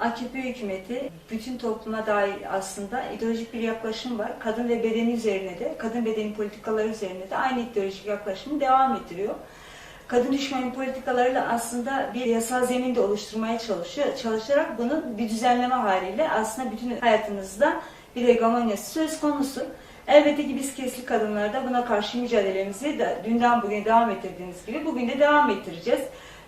AKP hükümeti bütün topluma dair aslında ideolojik bir yaklaşım var. Kadın ve bedeni üzerine de, kadın bedeni politikaları üzerine de aynı ideolojik yaklaşımı devam ettiriyor. Kadın düşmanı politikalarıyla aslında bir yasal zemin de oluşturmaya çalışıyor. Çalışarak bunun bir düzenleme haliyle aslında bütün hayatımızda bir hegemonyası söz konusu. Elbette ki biz kesli kadınlarda buna karşı mücadelemizi de dünden bugüne devam ettirdiğimiz gibi bugün de devam ettireceğiz.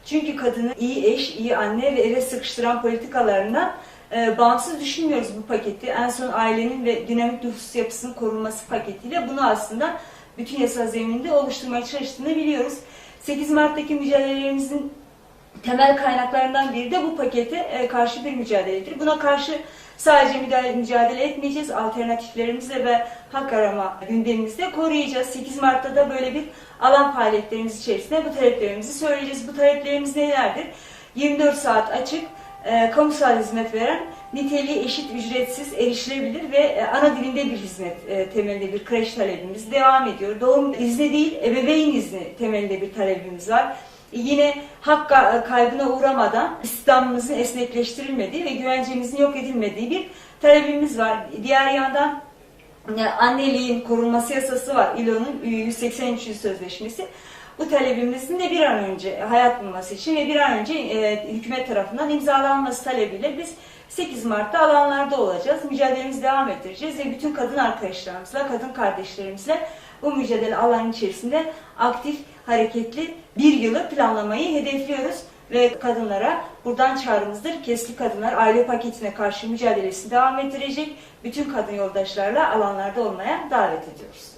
Çünkü kadını iyi eş, iyi anne ve eve sıkıştıran politikalarından e, bağımsız düşünmüyoruz bu paketi. En son ailenin ve dinamik nüfus yapısının korunması paketiyle bunu aslında bütün yasal zemininde oluşturmaya çalıştığını biliyoruz. 8 Mart'taki mücadelelerimizin temel kaynaklarından biri de bu pakete e, karşı bir mücadeledir. Buna karşı sadece mücadele etmeyeceğiz, alternatiflerimizle ve hak arama gündemimizde koruyacağız. 8 Mart'ta da böyle bir alan faaliyetlerimiz içerisinde bu taleplerimizi söyleyeceğiz. Bu taleplerimiz nelerdir? 24 saat açık, e, kamusal hizmet veren, niteliği eşit, ücretsiz, erişilebilir ve e, ana dilinde bir hizmet e, temelinde bir kreş talebimiz devam ediyor. Doğum izni değil, ebeveyn izni temelinde bir talebimiz var. Yine hak ka- kaybına uğramadan İslam'ımızın esnekleştirilmediği ve güvencemizin yok edilmediği bir talebimiz var. Diğer yandan e, anneliğin korunması yasası var. İLO'nun 183. sözleşmesi. Bu talebimizin de bir an önce hayat bulması için ve bir an önce e, hükümet tarafından imzalanması talebiyle biz 8 Mart'ta alanlarda olacağız. Mücadelemizi devam ettireceğiz ve bütün kadın arkadaşlarımızla, kadın kardeşlerimizle bu mücadele alanı içerisinde aktif, hareketli bir yılı planlamayı hedefliyoruz ve kadınlara buradan çağrımızdır. Kesli kadınlar aile paketine karşı mücadelesi devam ettirecek. Bütün kadın yoldaşlarla alanlarda olmaya davet ediyoruz.